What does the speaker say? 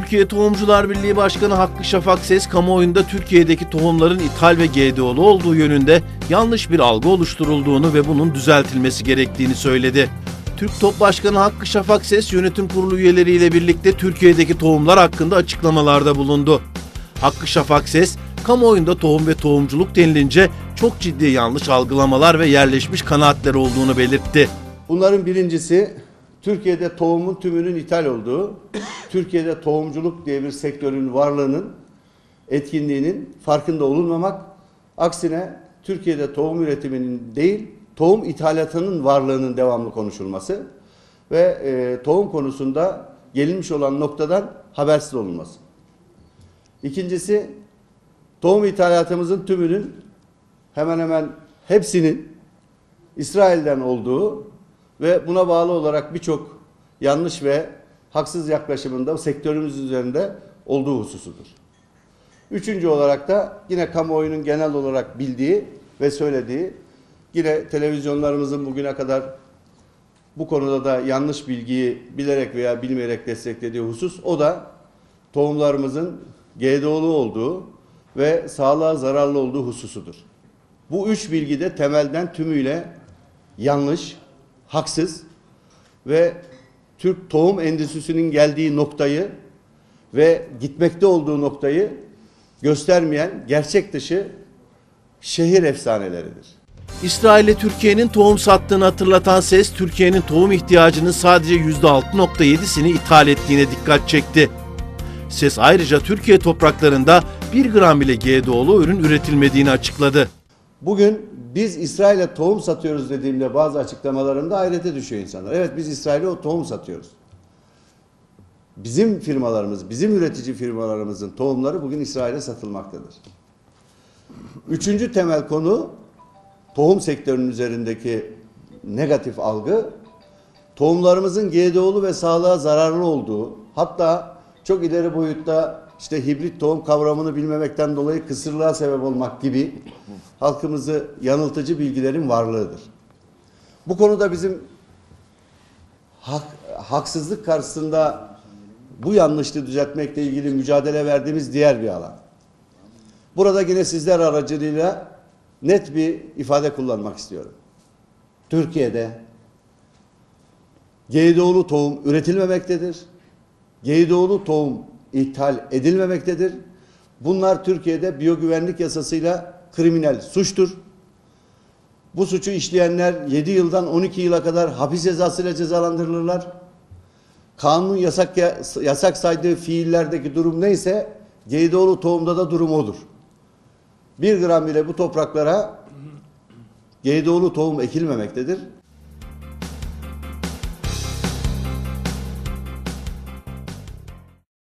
Türkiye Tohumcular Birliği Başkanı Hakkı Şafak Ses, kamuoyunda Türkiye'deki tohumların ithal ve GDO'lu olduğu yönünde yanlış bir algı oluşturulduğunu ve bunun düzeltilmesi gerektiğini söyledi. Türk Top Başkanı Hakkı Şafak Ses, yönetim kurulu üyeleriyle birlikte Türkiye'deki tohumlar hakkında açıklamalarda bulundu. Hakkı Şafak Ses, kamuoyunda tohum ve tohumculuk denilince çok ciddi yanlış algılamalar ve yerleşmiş kanaatler olduğunu belirtti. Bunların birincisi Türkiye'de tohumun tümünün ithal olduğu, Türkiye'de tohumculuk diye bir sektörün varlığının etkinliğinin farkında olunmamak, aksine Türkiye'de tohum üretiminin değil, tohum ithalatının varlığının devamlı konuşulması ve e, tohum konusunda gelinmiş olan noktadan habersiz olunması. İkincisi, tohum ithalatımızın tümünün hemen hemen hepsinin İsrail'den olduğu ve buna bağlı olarak birçok yanlış ve haksız yaklaşımında sektörümüz üzerinde olduğu hususudur. Üçüncü olarak da yine kamuoyunun genel olarak bildiği ve söylediği yine televizyonlarımızın bugüne kadar bu konuda da yanlış bilgiyi bilerek veya bilmeyerek desteklediği husus o da tohumlarımızın GDO'lu olduğu ve sağlığa zararlı olduğu hususudur. Bu üç bilgi de temelden tümüyle yanlış, haksız ve Türk tohum endüstrisinin geldiği noktayı ve gitmekte olduğu noktayı göstermeyen gerçek dışı şehir efsaneleridir. İsrail'e Türkiye'nin tohum sattığını hatırlatan ses, Türkiye'nin tohum ihtiyacının sadece %6.7'sini ithal ettiğine dikkat çekti. Ses ayrıca Türkiye topraklarında 1 gram bile GDO'lu ürün üretilmediğini açıkladı. Bugün biz İsrail'e tohum satıyoruz dediğimde bazı açıklamalarımda hayrete düşüyor insanlar. Evet biz İsrail'e o tohum satıyoruz. Bizim firmalarımız, bizim üretici firmalarımızın tohumları bugün İsrail'e satılmaktadır. Üçüncü temel konu tohum sektörünün üzerindeki negatif algı tohumlarımızın GDO'lu ve sağlığa zararlı olduğu hatta çok ileri boyutta işte hibrit tohum kavramını bilmemekten dolayı kısırlığa sebep olmak gibi halkımızı yanıltıcı bilgilerin varlığıdır. Bu konuda bizim hak, haksızlık karşısında bu yanlışlığı düzeltmekle ilgili mücadele verdiğimiz diğer bir alan. Burada yine sizler aracılığıyla net bir ifade kullanmak istiyorum. Türkiye'de GDO'lu tohum üretilmemektedir. GDO'lu tohum ithal edilmemektedir. Bunlar Türkiye'de biyogüvenlik yasasıyla kriminal suçtur. Bu suçu işleyenler 7 yıldan 12 yıla kadar hapis cezasıyla cezalandırılırlar. Kanun yasak yasak saydığı fiillerdeki durum neyse GDO'lu tohumda da durum odur. Bir gram bile bu topraklara GDO'lu tohum ekilmemektedir.